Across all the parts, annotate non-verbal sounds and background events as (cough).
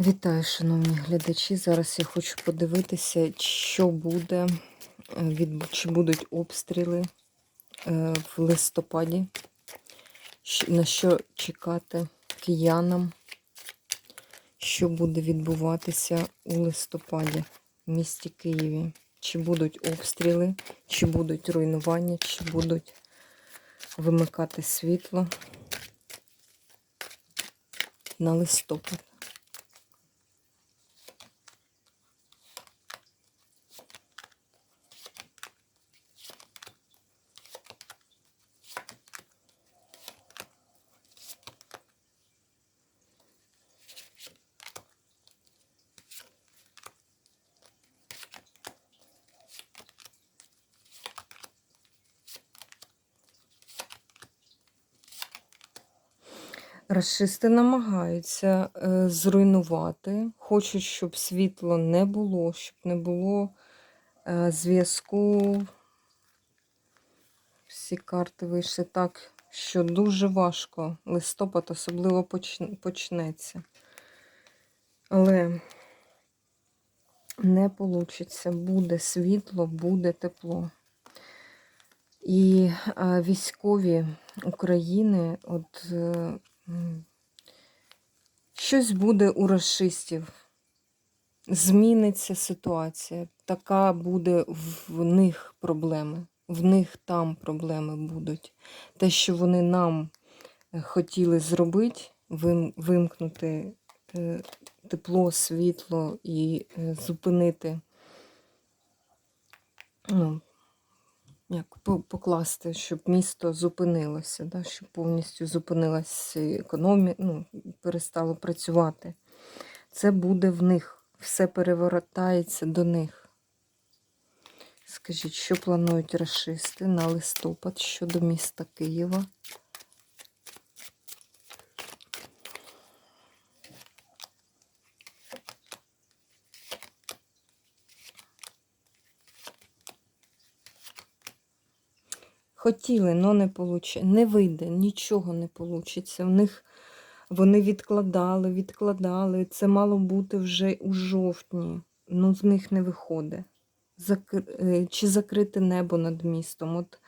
Вітаю, шановні глядачі. Зараз я хочу подивитися, що буде, е, чи будуть обстріли е, в листопаді, на що чекати киянам, що буде відбуватися у листопаді в місті Києві. Чи будуть обстріли, чи будуть руйнування, чи будуть вимикати світло на листопад. Расисти намагаються е, зруйнувати, хочуть, щоб світла не було, щоб не було е, зв'язку. Всі карти вийшли так, що дуже важко. Листопад особливо почнеться. Але не вийде. Буде світло, буде тепло. І е, військові України, от щось буде у расистів. Зміниться ситуація. Така буде в них проблеми. В них там проблеми будуть. Те, що вони нам е, хотіли зробити, вимкнути е, тепло, світло і е, зупинити, ну, як покласти, щоб місто зупинилося, да, щоб повністю зупинилася економія, ну, перестало працювати. Це буде в них. Все перевертається до них. Скажіть, що планують расисти на листопад щодо міста Києва? Хотіли, але не получи... не вийде, нічого не вийде. В них вони відкладали, відкладали. Це мало бути вже у жовтні. Ну, в них не виходить. Закр... е, Чи закрите небо над містом? От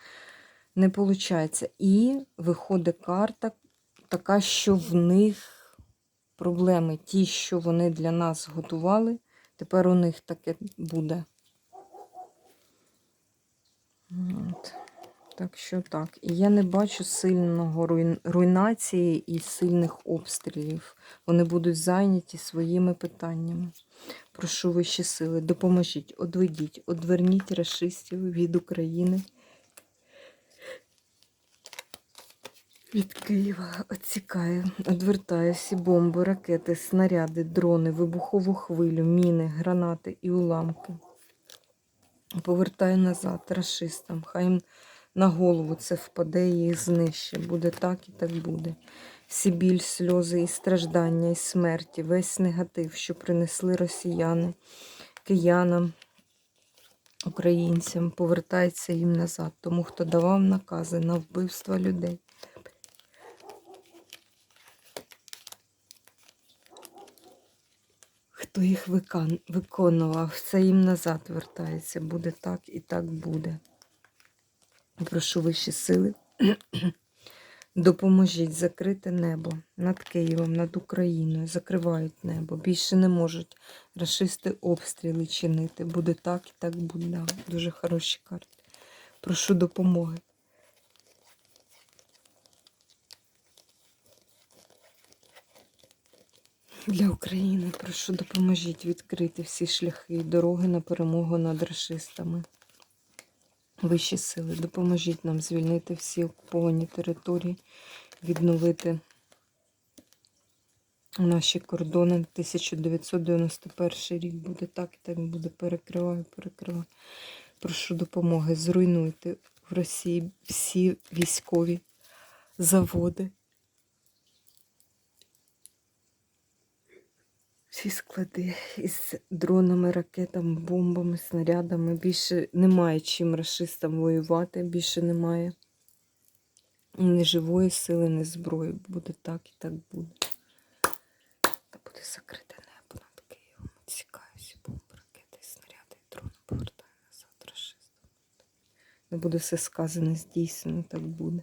не виходить. І виходить карта така, що в них проблеми. Ті, що вони для нас готували, тепер у них таке буде. От. Так що так. І я не бачу сильного руйнації і сильних обстрілів. Вони будуть зайняті своїми питаннями. Прошу вищі сили, допоможіть, одведіть, одверніть расистів від України. Від Києва відсікаю, одвертаю всі бомби, ракети, снаряди, дрони, вибухову хвилю, міни, гранати і уламки. Повертаю назад расистам. Хай їм на голову це впаде і їх знищить. Буде так і так буде. Всі біль, сльози і страждання, і смерті, весь негатив, що принесли росіяни, киянам, українцям, повертається їм назад. Тому хто давав накази на вбивство людей. Хто їх виконував, це їм назад вертається. Буде так і так буде. Прошу вищі сили. (clears throat) Допоможіть закрити небо над Києвом, над Україною. Закривають небо. Більше не можуть расисти обстріли чинити. Буде так і так буде. Дуже хороші карти. Прошу допомоги. Для України прошу допоможіть відкрити всі шляхи і дороги на перемогу над расистами. Вищі сили, допоможіть нам звільнити всі окуповані території, відновити наші кордони. 1991 рік буде так і так буде. Перекриваю, перекриваю. Прошу допомоги. Зруйнуйте в Росії всі військові заводи. Ці склади із дронами, ракетами, бомбами, снарядами. Більше немає чим расистам воювати, більше немає ні живої сили, ні зброї. Буде так і так буде. Та буде закрите небо над Києвом. Цікаюся, бомби, ракети, снаряди, дрони повертаю назад расистам. Не буде все сказане, здійснено, так буде.